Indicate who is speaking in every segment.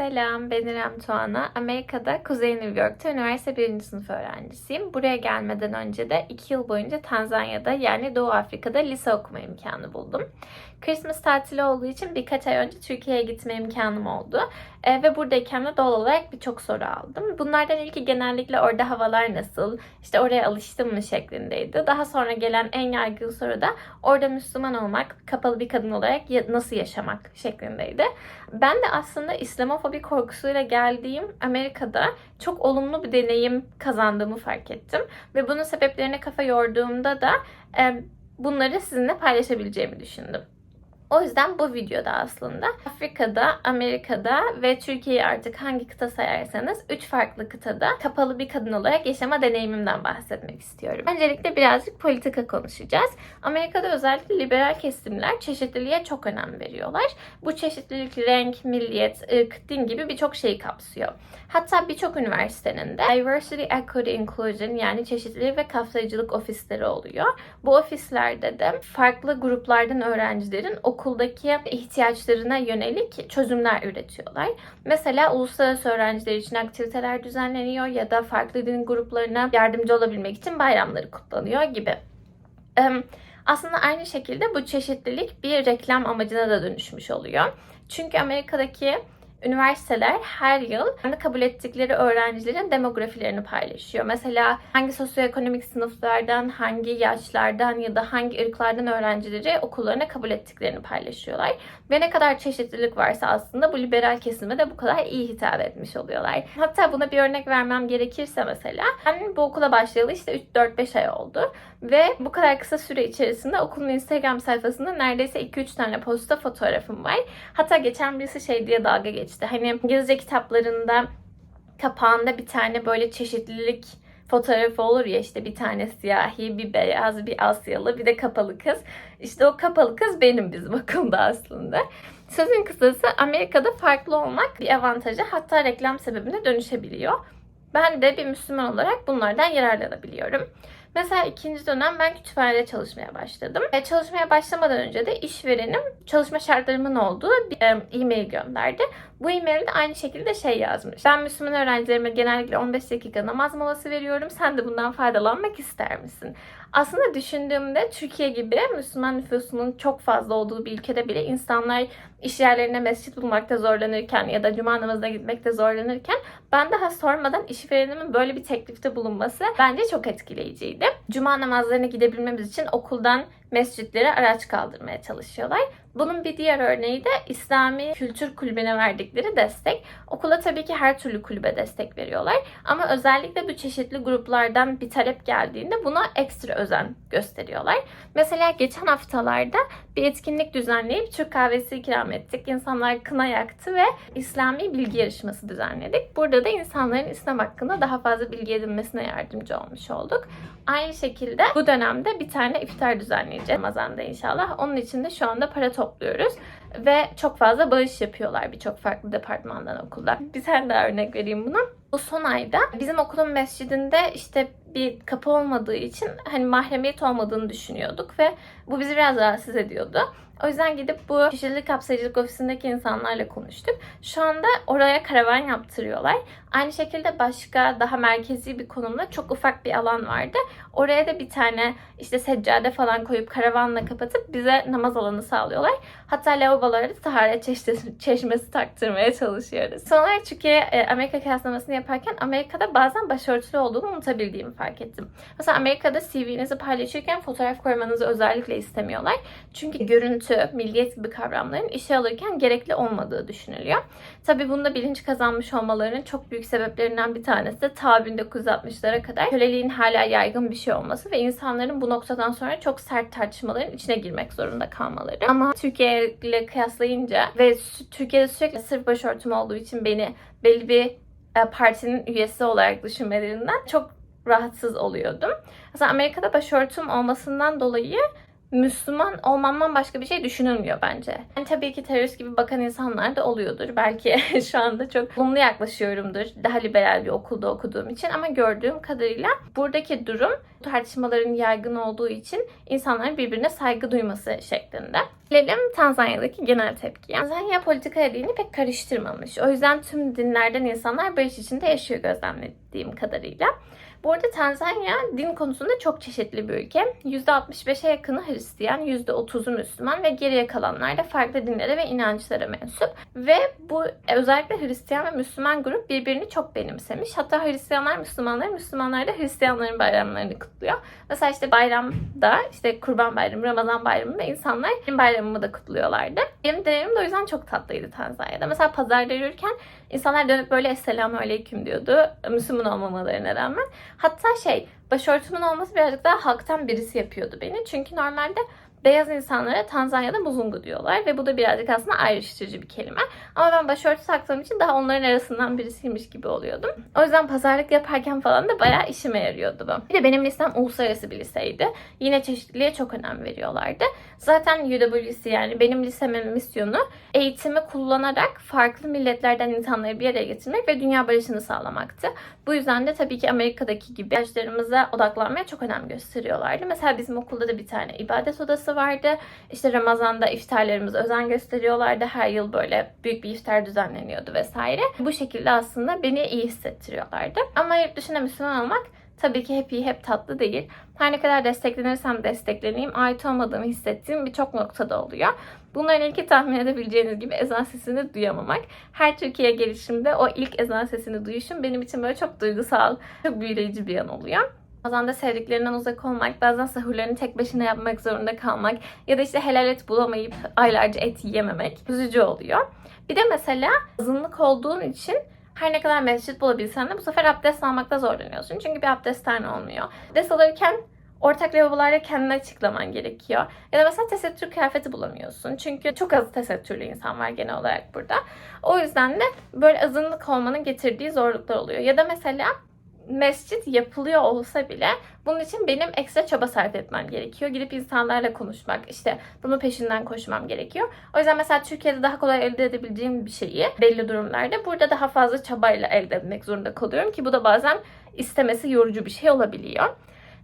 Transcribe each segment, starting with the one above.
Speaker 1: Selam, ben İrem Tuana. Amerika'da Kuzey New York'ta üniversite birinci sınıf öğrencisiyim. Buraya gelmeden önce de 2 yıl boyunca Tanzanya'da yani Doğu Afrika'da lise okuma imkanı buldum. Christmas tatili olduğu için birkaç ay önce Türkiye'ye gitme imkanım oldu. E, ve buradayken de doğal olarak birçok soru aldım. Bunlardan ilki genellikle orada havalar nasıl, işte oraya alıştım mı şeklindeydi. Daha sonra gelen en yaygın soru da orada Müslüman olmak, kapalı bir kadın olarak nasıl yaşamak şeklindeydi. Ben de aslında İslamofobi korkusuyla geldiğim Amerika'da çok olumlu bir deneyim kazandığımı fark ettim. Ve bunun sebeplerine kafa yorduğumda da e, bunları sizinle paylaşabileceğimi düşündüm. O yüzden bu videoda aslında Afrika'da, Amerika'da ve Türkiye'yi artık hangi kıta sayarsanız 3 farklı kıtada kapalı bir kadın olarak yaşama deneyimimden bahsetmek istiyorum. Öncelikle birazcık politika konuşacağız. Amerika'da özellikle liberal kesimler çeşitliliğe çok önem veriyorlar. Bu çeşitlilik renk, milliyet, ırk, din gibi birçok şeyi kapsıyor. Hatta birçok üniversitenin de Diversity, Equity, Inclusion yani çeşitlilik ve kapsayıcılık ofisleri oluyor. Bu ofislerde de farklı gruplardan öğrencilerin okuldaki ihtiyaçlarına yönelik çözümler üretiyorlar. Mesela uluslararası öğrenciler için aktiviteler düzenleniyor ya da farklı din gruplarına yardımcı olabilmek için bayramları kutlanıyor gibi. Aslında aynı şekilde bu çeşitlilik bir reklam amacına da dönüşmüş oluyor. Çünkü Amerika'daki üniversiteler her yıl kendi kabul ettikleri öğrencilerin demografilerini paylaşıyor. Mesela hangi sosyoekonomik sınıflardan, hangi yaşlardan ya da hangi ırklardan öğrencileri okullarına kabul ettiklerini paylaşıyorlar. Ve ne kadar çeşitlilik varsa aslında bu liberal kesime de bu kadar iyi hitap etmiş oluyorlar. Hatta buna bir örnek vermem gerekirse mesela ben bu okula başlayalı işte 3-4-5 ay oldu. Ve bu kadar kısa süre içerisinde okulun Instagram sayfasında neredeyse 2-3 tane posta fotoğrafım var. Hatta geçen birisi şey diye dalga geçti. Hani İngilizce kitaplarında kapağında bir tane böyle çeşitlilik fotoğrafı olur ya işte bir tane siyahi, bir beyaz, bir Asyalı, bir de kapalı kız. İşte o kapalı kız benim bizim okulda aslında. Sözün kısası Amerika'da farklı olmak bir avantajı hatta reklam sebebine dönüşebiliyor. Ben de bir Müslüman olarak bunlardan yararlanabiliyorum. Mesela ikinci dönem ben kütüphanede çalışmaya başladım. E, çalışmaya başlamadan önce de işverenim çalışma şartlarımın olduğu bir e, e-mail gönderdi. Bu e-mailde aynı şekilde şey yazmış. Ben Müslüman öğrencilerime genellikle 15 dakika namaz molası veriyorum. Sen de bundan faydalanmak ister misin? Aslında düşündüğümde Türkiye gibi Müslüman nüfusunun çok fazla olduğu bir ülkede bile insanlar iş yerlerine mescit bulmakta zorlanırken ya da cuma namazına gitmekte zorlanırken ben daha sormadan işverenimin böyle bir teklifte bulunması bence çok etkileyiciydi. Cuma namazlarına gidebilmemiz için okuldan mescitlere araç kaldırmaya çalışıyorlar. Bunun bir diğer örneği de İslami Kültür Kulübü'ne verdikleri destek. Okula tabii ki her türlü kulübe destek veriyorlar. Ama özellikle bu çeşitli gruplardan bir talep geldiğinde buna ekstra özen gösteriyorlar. Mesela geçen haftalarda bir etkinlik düzenleyip Türk kahvesi ikram ettik. İnsanlar kına yaktı ve İslami bilgi yarışması düzenledik. Burada da insanların İslam hakkında daha fazla bilgi edinmesine yardımcı olmuş olduk. Aynı şekilde bu dönemde bir tane iftar düzenleyeceğiz Ramazan'da inşallah. Onun için de şu anda para topluyoruz. Ve çok fazla bağış yapıyorlar birçok farklı departmandan okulda. Bir tane daha örnek vereyim buna. Bu son ayda bizim okulun mescidinde işte bir kapı olmadığı için hani mahremiyet olmadığını düşünüyorduk ve bu bizi biraz rahatsız ediyordu. O yüzden gidip bu kişilik kapsayıcılık ofisindeki insanlarla konuştuk. Şu anda oraya karavan yaptırıyorlar. Aynı şekilde başka daha merkezi bir konumda çok ufak bir alan vardı. Oraya da bir tane işte seccade falan koyup karavanla kapatıp bize namaz alanı sağlıyorlar. Hatta lavabolara da taharet çeşmesi, taktırmaya çalışıyoruz. Son olarak Türkiye Amerika kıyaslamasını yaparken Amerika'da bazen başörtülü olduğunu unutabildiğimi fark ettim. Mesela Amerika'da CV'nizi paylaşırken fotoğraf koymanızı özellikle istemiyorlar. Çünkü görüntü, milliyet gibi kavramların işe alırken gerekli olmadığı düşünülüyor. Tabii bunda bilinç kazanmış olmalarının çok büyük sebeplerinden bir tanesi de ta 1960'lara kadar köleliğin hala yaygın bir şey olması ve insanların bu noktadan sonra çok sert tartışmaların içine girmek zorunda kalmaları. Ama Türkiye ile kıyaslayınca ve Türkiye'de sürekli sırf başörtüm olduğu için beni belli bir e, partinin üyesi olarak düşünmelerinden çok rahatsız oluyordum. Mesela Amerika'da başörtüm olmasından dolayı Müslüman olmamdan başka bir şey düşünülmüyor bence. Yani tabii ki terörist gibi bakan insanlar da oluyordur. Belki şu anda çok olumlu yaklaşıyorumdur. Daha liberal bir okulda okuduğum için ama gördüğüm kadarıyla buradaki durum tartışmaların yaygın olduğu için insanların birbirine saygı duyması şeklinde. Gelelim Tanzanya'daki genel tepkiye. Tanzanya politika dini pek karıştırmamış. O yüzden tüm dinlerden insanlar barış içinde yaşıyor gözlemlediğim kadarıyla. Bu arada Tanzanya din konusunda çok çeşitli bir ülke. %65'e yakını Hristiyan, %30'u Müslüman ve geriye kalanlar da farklı dinlere ve inançlara mensup. Ve bu özellikle Hristiyan ve Müslüman grup birbirini çok benimsemiş. Hatta Hristiyanlar Müslümanları, Müslümanlar da Hristiyanların bayramlarını kutluyor. Mesela işte bayramda, işte Kurban Bayramı, Ramazan Bayramı'nda insanlar benim bayramımı da kutluyorlardı. Benim deneyimim de o yüzden çok tatlıydı Tanzanya'da. Mesela pazarda yürürken insanlar dönüp böyle Esselamu Aleyküm diyordu. Müslüman olmamalarına rağmen. Hatta şey başörtümün olması birazcık daha halktan birisi yapıyordu beni. Çünkü normalde beyaz insanlara Tanzanya'da muzungu diyorlar ve bu da birazcık aslında ayrıştırıcı bir kelime. Ama ben başörtü taktığım için daha onların arasından birisiymiş gibi oluyordum. O yüzden pazarlık yaparken falan da bayağı işime yarıyordu bu. Bir de benim listem uluslararası bir liseydi. Yine çeşitliliğe çok önem veriyorlardı. Zaten UWC yani benim lisemin misyonu eğitimi kullanarak farklı milletlerden insanları bir araya getirmek ve dünya barışını sağlamaktı. Bu yüzden de tabii ki Amerika'daki gibi yaşlarımıza odaklanmaya çok önem gösteriyorlardı. Mesela bizim okulda da bir tane ibadet odası vardı. İşte Ramazan'da iftarlarımıza özen gösteriyorlardı. Her yıl böyle büyük bir iftar düzenleniyordu vesaire. Bu şekilde aslında beni iyi hissettiriyorlardı. Ama yurt dışında Müslüman olmak tabii ki hep iyi hep tatlı değil. Her ne kadar desteklenirsem destekleneyim, ait olmadığımı hissettiğim birçok noktada oluyor. Bunların ilki tahmin edebileceğiniz gibi ezan sesini duyamamak. Her Türkiye gelişimde o ilk ezan sesini duyuşum benim için böyle çok duygusal, çok büyüleyici bir an oluyor. Bazen de sevdiklerinden uzak olmak, bazen sahurlarını tek başına yapmak zorunda kalmak ya da işte helal et bulamayıp aylarca et yiyememek üzücü oluyor. Bir de mesela azınlık olduğun için her ne kadar mescit bulabilsen de bu sefer abdest almakta zorlanıyorsun. Çünkü bir abdesthane olmuyor. Abdest alırken ortak lavabolarda kendini açıklaman gerekiyor. Ya da mesela tesettür kıyafeti bulamıyorsun. Çünkü çok az tesettürlü insan var genel olarak burada. O yüzden de böyle azınlık olmanın getirdiği zorluklar oluyor. Ya da mesela mescit yapılıyor olsa bile bunun için benim ekstra çaba sarf etmem gerekiyor. Gidip insanlarla konuşmak, işte bunun peşinden koşmam gerekiyor. O yüzden mesela Türkiye'de daha kolay elde edebileceğim bir şeyi belli durumlarda burada daha fazla çabayla elde etmek zorunda kalıyorum ki bu da bazen istemesi yorucu bir şey olabiliyor.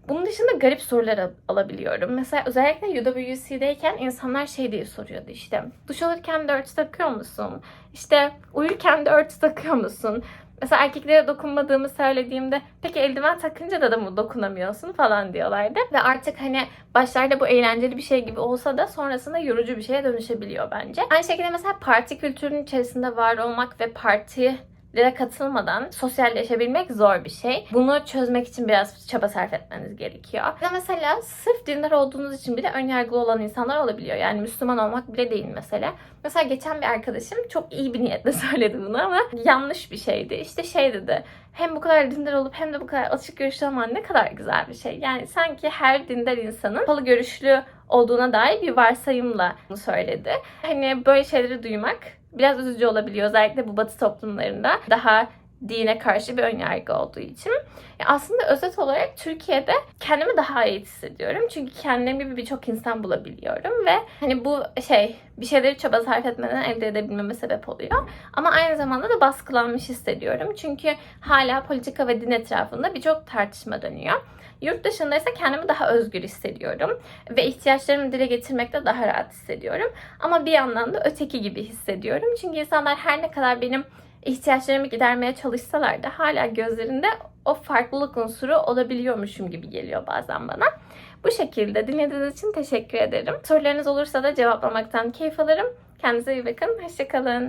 Speaker 1: Bunun dışında garip sorular al- alabiliyorum. Mesela özellikle UWC'deyken insanlar şey diye soruyordu işte. Duş alırken de örtü takıyor musun? İşte uyurken de örtü takıyor musun? Mesela erkeklere dokunmadığımı söylediğimde peki eldiven takınca da da mı dokunamıyorsun falan diyorlardı. Ve artık hani başlarda bu eğlenceli bir şey gibi olsa da sonrasında yorucu bir şeye dönüşebiliyor bence. Aynı şekilde mesela parti kültürünün içerisinde var olmak ve parti lere katılmadan sosyalleşebilmek zor bir şey. Bunu çözmek için biraz çaba sarf etmeniz gerekiyor. Ve mesela sırf dindar olduğunuz için bile önyargılı olan insanlar olabiliyor. Yani Müslüman olmak bile değil mesela. Mesela geçen bir arkadaşım çok iyi bir niyetle söyledi bunu ama yanlış bir şeydi. İşte şey dedi. Hem bu kadar dindar olup hem de bu kadar açık görüşlü olman ne kadar güzel bir şey. Yani sanki her dindar insanın kapalı görüşlü olduğuna dair bir varsayımla bunu söyledi. Hani böyle şeyleri duymak biraz üzücü olabiliyor. Özellikle bu batı toplumlarında daha dine karşı bir önyargı olduğu için. Ya aslında özet olarak Türkiye'de kendimi daha iyi hissediyorum. Çünkü kendim gibi birçok insan bulabiliyorum ve hani bu şey bir şeyleri çaba sarf etmeden elde edebilmeme sebep oluyor. Ama aynı zamanda da baskılanmış hissediyorum. Çünkü hala politika ve din etrafında birçok tartışma dönüyor. Yurt dışında ise kendimi daha özgür hissediyorum ve ihtiyaçlarımı dile getirmekte daha rahat hissediyorum. Ama bir yandan da öteki gibi hissediyorum. Çünkü insanlar her ne kadar benim ihtiyaçlarımı gidermeye çalışsalar da hala gözlerinde o farklılık unsuru olabiliyormuşum gibi geliyor bazen bana. Bu şekilde dinlediğiniz için teşekkür ederim. Sorularınız olursa da cevaplamaktan keyif alırım. Kendinize iyi bakın. Hoşçakalın.